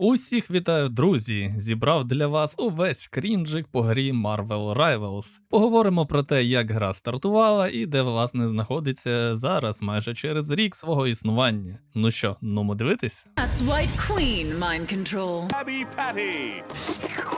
Усіх вітаю, друзі! Зібрав для вас увесь крінжик по грі Marvel Rivals. Поговоримо про те, як гра стартувала і де власне знаходиться зараз, майже через рік свого існування. Ну що, нумо дивитись? That's White Queen mind control. Abby Patty.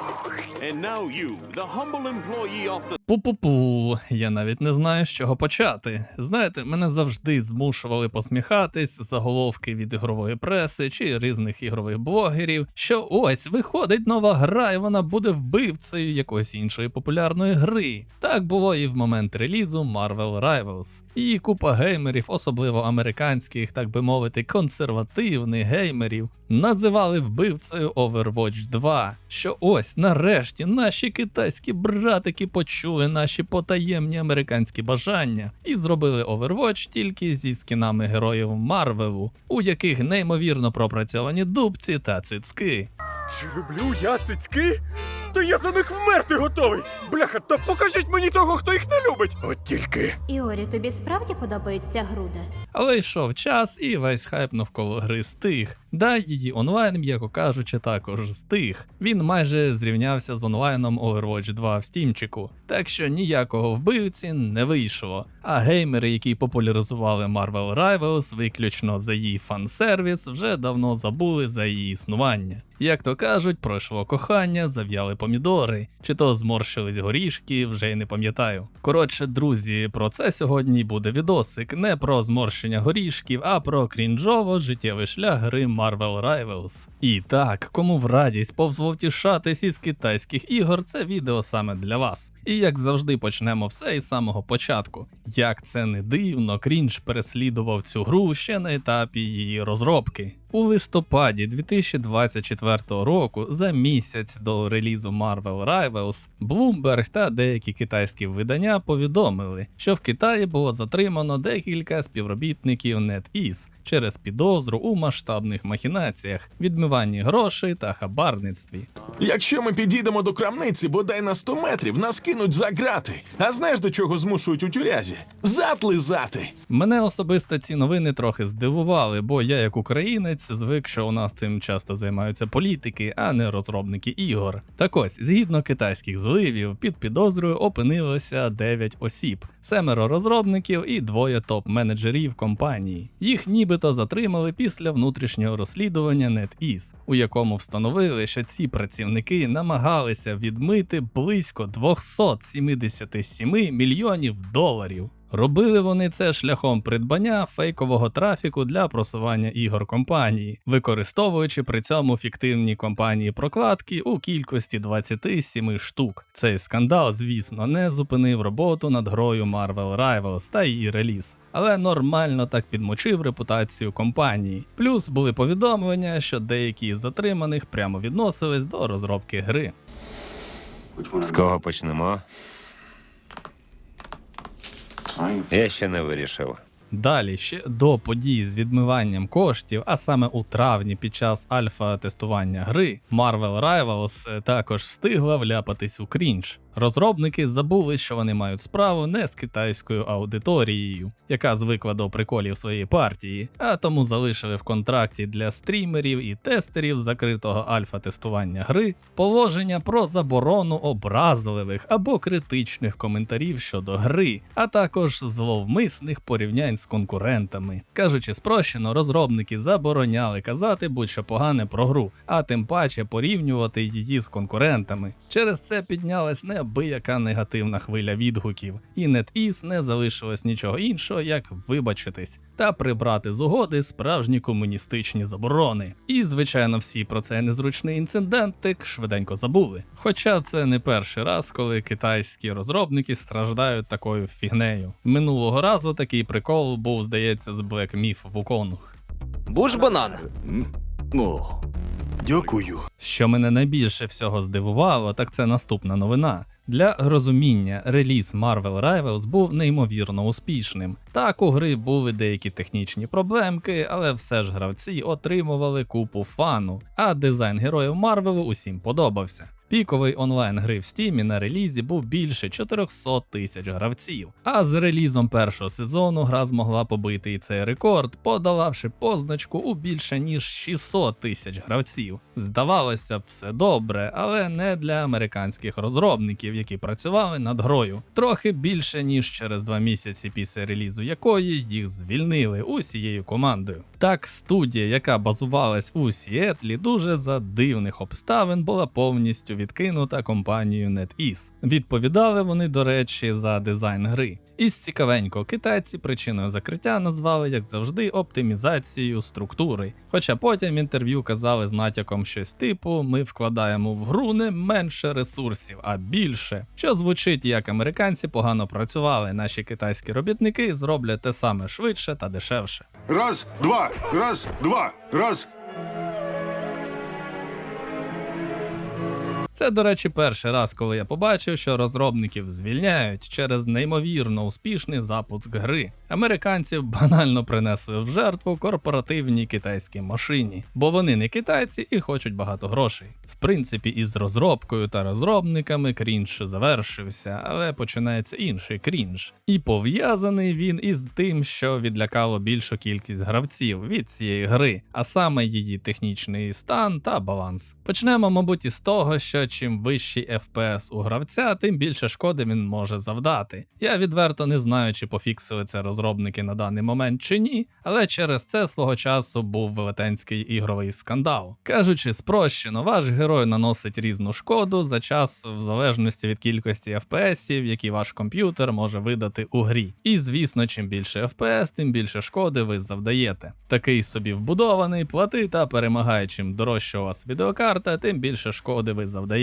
And now you, the humble employee of the Пу-пу-пу, я навіть не знаю, з чого почати. Знаєте, мене завжди змушували посміхатись заголовки від ігрової преси чи різних ігрових блогерів, що ось виходить нова гра, і вона буде вбивцею якоїсь іншої популярної гри. Так було і в момент релізу Marvel Rivals. І купа геймерів, особливо американських, так би мовити, консервативних геймерів, називали вбивцею Overwatch 2. Що ось нарешті наші китайські братики почули наші потаємні американські бажання і зробили Overwatch тільки зі скінами героїв Марвелу, у яких неймовірно пропрацьовані дубці та цицьки. Чи люблю я цицьки? То я за них вмерти готовий! Бляха, та покажіть мені того, хто їх не любить! От тільки. Іорі, тобі справді подобаються груди? Але йшов час, і весь хайп навколо гри стих. Да, її онлайн, м'яко кажучи, також стих. Він майже зрівнявся з онлайном Overwatch 2 в стімчику, так що ніякого вбивці не вийшло. А геймери, які популяризували Marvel Rivals виключно за її фан-сервіс, вже давно забули за її існування. Як то кажуть, пройшло кохання, зав'яли помідори, чи то зморщились горішки, вже й не пам'ятаю. Коротше, друзі, про це сьогодні буде відосик не про зморщення горішків, а про крінжово життєвий шлях гри Marvel Rivals. І так, кому в радість повзвовтішатись із китайських ігор, це відео саме для вас. І як завжди почнемо все із самого початку. Як це не дивно, крінж переслідував цю гру ще на етапі її розробки. У листопаді 2024 року, за місяць до релізу Marvel Rivals, Bloomberg та деякі китайські видання повідомили, що в Китаї було затримано декілька співробітників NetEase через підозру у масштабних махінаціях, відмиванні грошей та хабарництві. Якщо ми підійдемо до крамниці, бодай на 100 метрів, нас кинуть за грати. А знаєш, до чого змушують у тюрязі? Затлизати. Мене особисто ці новини трохи здивували, бо я, як українець, звик, що у нас цим часто займаються політики, а не розробники ігор. Так ось, згідно китайських зливів, під підозрою опинилося 9 осіб, семеро розробників і двоє топ-менеджерів компанії. Їх нібито затримали після внутрішнього розслідування NetEase, у якому встановили, що ці працівники намагалися відмити близько 277 мільйонів доларів. Робили вони це шляхом придбання фейкового трафіку для просування ігор компанії, використовуючи при цьому фіктивні компанії прокладки у кількості 27 штук. Цей скандал, звісно, не зупинив роботу над грою Marvel Rivals та її реліз, але нормально так підмочив репутацію компанії. Плюс були повідомлення, що деякі з затриманих прямо відносились до розробки гри. З кого почнемо? Я ще не вирішив. Далі, ще до подій з відмиванням коштів, а саме у травні під час альфа-тестування гри, Marvel Rivals е, також встигла вляпатись у крінж. Розробники забули, що вони мають справу не з китайською аудиторією, яка звикла до приколів своєї партії, а тому залишили в контракті для стрімерів і тестерів закритого альфа-тестування гри положення про заборону образливих або критичних коментарів щодо гри, а також зловмисних порівнянь з конкурентами. Кажучи спрощено, розробники забороняли казати будь-що погане про гру, а тим паче порівнювати її з конкурентами. Через це піднялась неабияка негативна хвиля відгуків, і NetEase не залишилось нічого іншого, як вибачитись та прибрати з угоди справжні комуністичні заборони. І, звичайно, всі про цей незручний інцидентик швиденько забули. Хоча це не перший раз, коли китайські розробники страждають такою фігнею. Минулого разу такий прикол був, здається, з Black Myth Wukong. Буш банан. Дякую. Що мене найбільше всього здивувало, так це наступна новина. Для розуміння, реліз Marvel Rivals був неймовірно успішним. Так, у гри були деякі технічні проблемки, але все ж гравці отримували купу фану, а дизайн героїв Марвелу усім подобався. Піковий онлайн гри в стімі на релізі був більше 400 тисяч гравців. А з релізом першого сезону гра змогла побити і цей рекорд, подолавши позначку у більше ніж 600 тисяч гравців. Здавалося б, все добре, але не для американських розробників, які працювали над грою. Трохи більше ніж через два місяці після релізу якої їх звільнили усією командою. Так, студія, яка базувалась у Сіетлі, дуже за дивних обставин була повністю відкинута компанією NetEase. Відповідали вони, до речі, за дизайн гри. Із цікавенько, китайці причиною закриття назвали, як завжди, оптимізацією структури. Хоча потім інтерв'ю казали з натяком щось типу: ми вкладаємо в гру не менше ресурсів, а більше. Що звучить як американці погано працювали, наші китайські робітники зроблять те саме швидше та дешевше. Раз, два, раз, два, раз. Це, до речі, перший раз, коли я побачив, що розробників звільняють через неймовірно успішний запуск гри. Американців банально принесли в жертву корпоративній китайській машині, бо вони не китайці і хочуть багато грошей. В принципі, із розробкою та розробниками крінж завершився, але починається інший крінж. І пов'язаний він із тим, що відлякало більшу кількість гравців від цієї гри, а саме її технічний стан та баланс. Почнемо, мабуть, із того, що чим вищий FPS у гравця, тим більше шкоди він може завдати. Я відверто не знаю, чи пофіксили це розробники на даний момент чи ні, але через це свого часу був велетенський ігровий скандал. Кажучи спрощено, ваш герой наносить різну шкоду за час в залежності від кількості FPS, які ваш комп'ютер може видати у грі. І звісно, чим більше FPS, тим більше шкоди ви завдаєте. Такий собі вбудований, плати та перемагай, чим дорожча у вас відеокарта, тим більше шкоди ви завдаєте.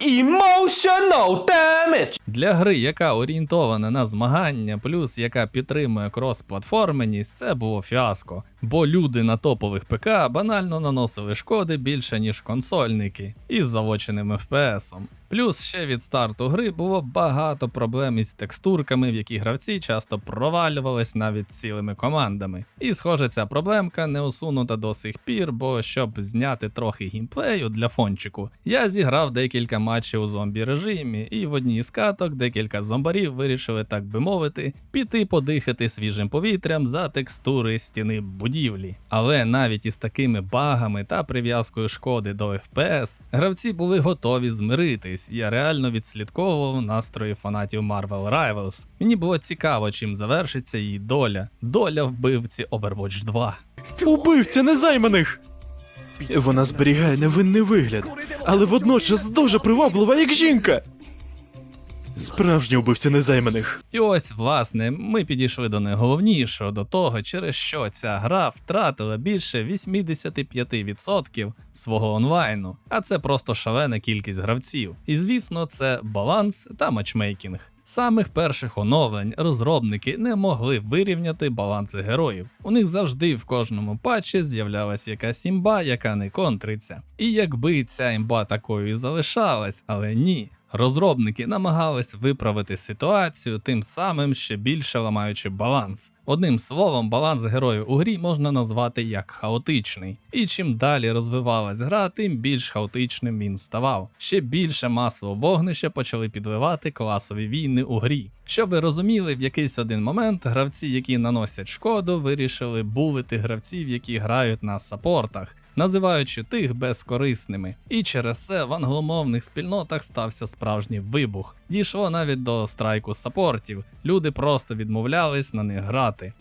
Emotional damage. Для гри, яка орієнтована на змагання, плюс яка підтримує крос-платформеність, це було фіаско. Бо люди на топових ПК банально наносили шкоди більше, ніж консольники, із завоченим FPS. Плюс ще від старту гри було багато проблем із текстурками, в які гравці часто провалювались навіть цілими командами. І схоже, ця проблемка не усунута до сих пір, бо щоб зняти трохи геймплею для фончику, я зіграв декілька матчів у зомбі режимі, і в одній з каток декілька зомбарів вирішили, так би мовити, піти подихати свіжим повітрям за текстури стіни будівлі. Але навіть із такими багами та прив'язкою шкоди до FPS, гравці були готові змиритись. Я реально відслідковував настрої фанатів Marvel Rivals. Мені було цікаво, чим завершиться її доля. Доля вбивці Overwatch 2. Убивця незайманих! Вона зберігає невинний вигляд, але водночас дуже приваблива, як жінка. Справжній убивця незайманих. І ось, власне, ми підійшли до найголовнішого, до того, через що ця гра втратила більше 85% свого онлайну, а це просто шалена кількість гравців. І звісно, це баланс та матчмейкінг. Самих перших оновлень розробники не могли вирівняти баланси героїв. У них завжди в кожному патчі з'являлася якась імба, яка не контриться. І якби ця імба такою і залишалась, але ні. Розробники намагались виправити ситуацію, тим самим ще більше ламаючи баланс. Одним словом, баланс героїв у грі можна назвати як хаотичний. І чим далі розвивалась гра, тим більш хаотичним він ставав. Ще більше масло в вогнище почали підливати класові війни у грі. Щоб ви розуміли, в якийсь один момент гравці, які наносять шкоду, вирішили булити гравців, які грають на саппортах називаючи тих безкорисними. І через це в англомовних спільнотах стався справжній вибух. Дійшло навіть до страйку саппортів. Люди просто відмовлялись на них грати.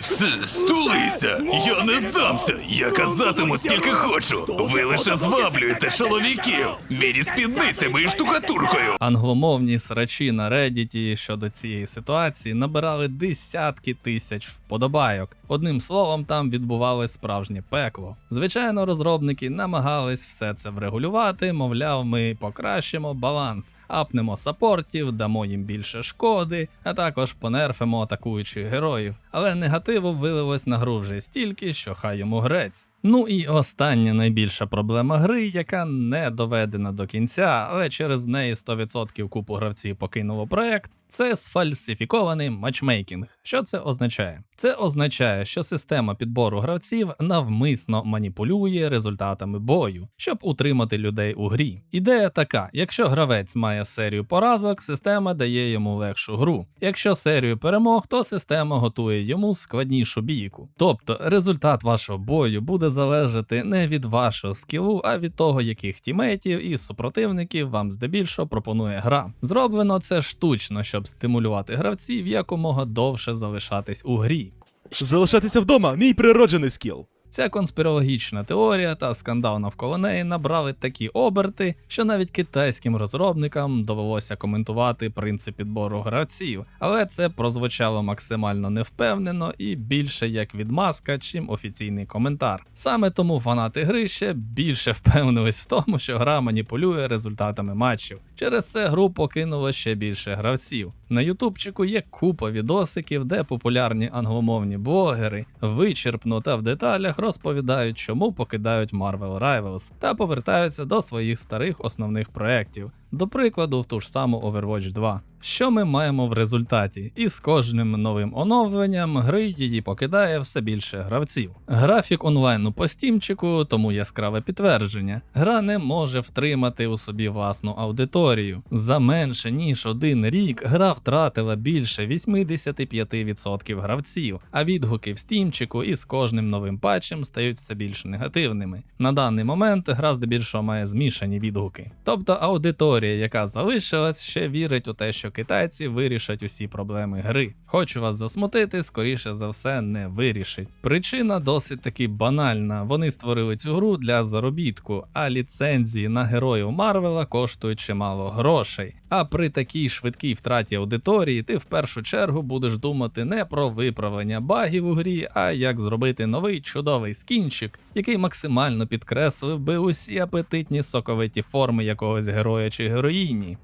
Стулися! Я не здамся! Я казатиму скільки хочу! Ви лише зваблюєте чоловіків! Мірі спідницями і штукатуркою! Англомовні срачі на Reddit щодо цієї ситуації набирали десятки тисяч вподобайок. Одним словом, там відбувалось справжнє пекло. Звичайно, розробники намагались все це врегулювати, мовляв, ми покращимо баланс, апнемо сапортів, дамо їм більше шкоди, а також понерфимо атакуючих героїв. Але негативу вилилось на гру вже стільки, що хай йому грець. Ну і остання найбільша проблема гри, яка не доведена до кінця, але через неї 100% купу гравців покинуло проект. Це сфальсифікований матчмейкінг. Що це означає? Це означає, що система підбору гравців навмисно маніпулює результатами бою, щоб утримати людей у грі. Ідея така: якщо гравець має серію поразок, система дає йому легшу гру. Якщо серію перемог, то система готує йому складнішу бійку. Тобто результат вашого бою буде залежати не від вашого скілу, а від того, яких тімейтів і супротивників вам здебільшого пропонує гра. Зроблено це штучно, щоб стимулювати гравців якомога довше залишатись у грі. Залишатися вдома мій природжений скіл. Ця конспірологічна теорія та скандал навколо неї набрали такі оберти, що навіть китайським розробникам довелося коментувати принцип підбору гравців, але це прозвучало максимально невпевнено і більше як відмазка, чим офіційний коментар. Саме тому фанати гри ще більше впевнились в тому, що гра маніпулює результатами матчів. Через це гру покинуло ще більше гравців. На ютубчику є купа відосиків, де популярні англомовні блогери вичерпно та в деталях розповідають, чому покидають Marvel Rivals та повертаються до своїх старих основних проєктів. До прикладу, в ту ж саму Overwatch 2. Що ми маємо в результаті? І з кожним новим оновленням гри її покидає все більше гравців. Графік онлайну по стімчику, тому яскраве підтвердження. Гра не може втримати у собі власну аудиторію. За менше ніж один рік гра втратила більше 85% гравців, а відгуки в стімчику із кожним новим патчем стають все більш негативними. На даний момент гра здебільшого має змішані відгуки. Тобто аудиторія, яка залишилась, ще вірить у те, що китайці вирішать усі проблеми гри. Хочу вас засмутити, скоріше за все, не вирішить. Причина досить таки банальна. Вони створили цю гру для заробітку, а ліцензії на героїв Марвела коштують чимало грошей. А при такій швидкій втраті аудиторії ти в першу чергу будеш думати не про виправлення багів у грі, а як зробити новий чудовий скінчик, який максимально підкреслив би усі апетитні соковиті форми якогось героя чи героїні.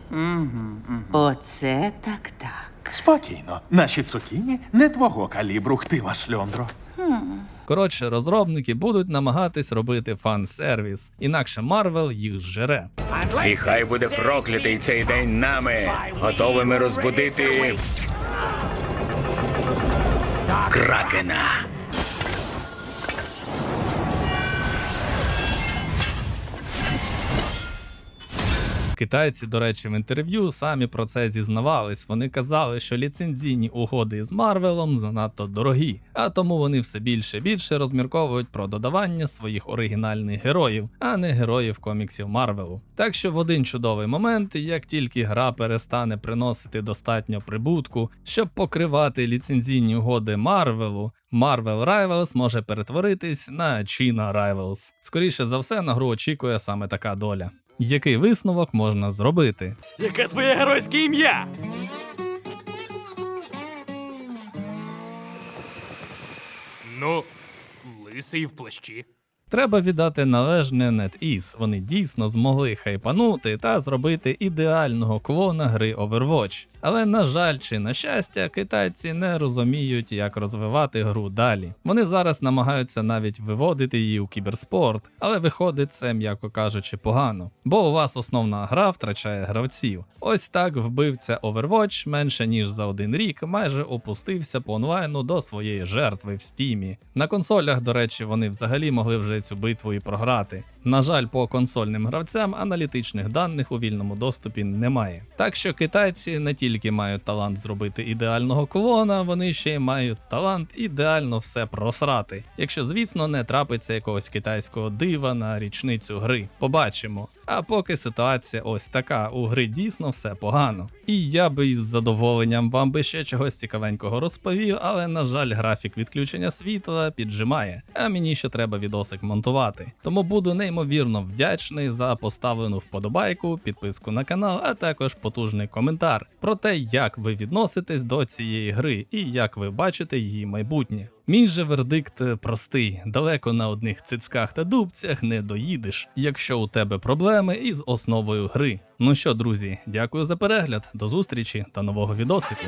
Оце так так. Спокійно, наші цукіні не твого калібру, хтива шльондро. Коротше, розробники будуть намагатись робити фан-сервіс, інакше Марвел їх зжере. І хай буде проклятий цей день нами, готовими розбудити кракена. Китайці, до речі, в інтерв'ю самі про це зізнавались. Вони казали, що ліцензійні угоди з Марвелом занадто дорогі, а тому вони все більше більше розмірковують про додавання своїх оригінальних героїв, а не героїв коміксів Марвелу. Так що в один чудовий момент, як тільки гра перестане приносити достатньо прибутку, щоб покривати ліцензійні угоди Марвелу, Marvel Rivals може перетворитись на China Rivals. Скоріше за все, на гру очікує саме така доля. Який висновок можна зробити? Яке твоє геройське ім'я? Ну, лисий в плащі. Треба віддати належне NetEase. Вони дійсно змогли хайпанути та зробити ідеального клона гри Overwatch. Але на жаль чи на щастя, китайці не розуміють, як розвивати гру далі. Вони зараз намагаються навіть виводити її у кіберспорт, але виходить це, м'яко кажучи, погано. Бо у вас основна гра втрачає гравців. Ось так вбивця Overwatch менше ніж за один рік майже опустився по онлайну до своєї жертви в стімі. На консолях, до речі, вони взагалі могли вже цю битву і програти. На жаль, по консольним гравцям аналітичних даних у вільному доступі немає. Так що китайці не тільки мають талант зробити ідеального клона, вони ще й мають талант ідеально все просрати. Якщо, звісно, не трапиться якогось китайського дива на річницю гри. Побачимо. А поки ситуація ось така, у гри дійсно все погано. І я би із задоволенням вам би ще чогось цікавенького розповів, але на жаль, графік відключення світла піджимає, а мені ще треба відосик монтувати. Тому буду неймовірно вдячний за поставлену вподобайку, підписку на канал, а також потужний коментар про те, як ви відноситесь до цієї гри і як ви бачите її майбутнє. Мій же вердикт простий: далеко на одних цицьках та дубцях не доїдеш, якщо у тебе проблеми із основою гри. Ну що, друзі, дякую за перегляд, до зустрічі та нового відосику.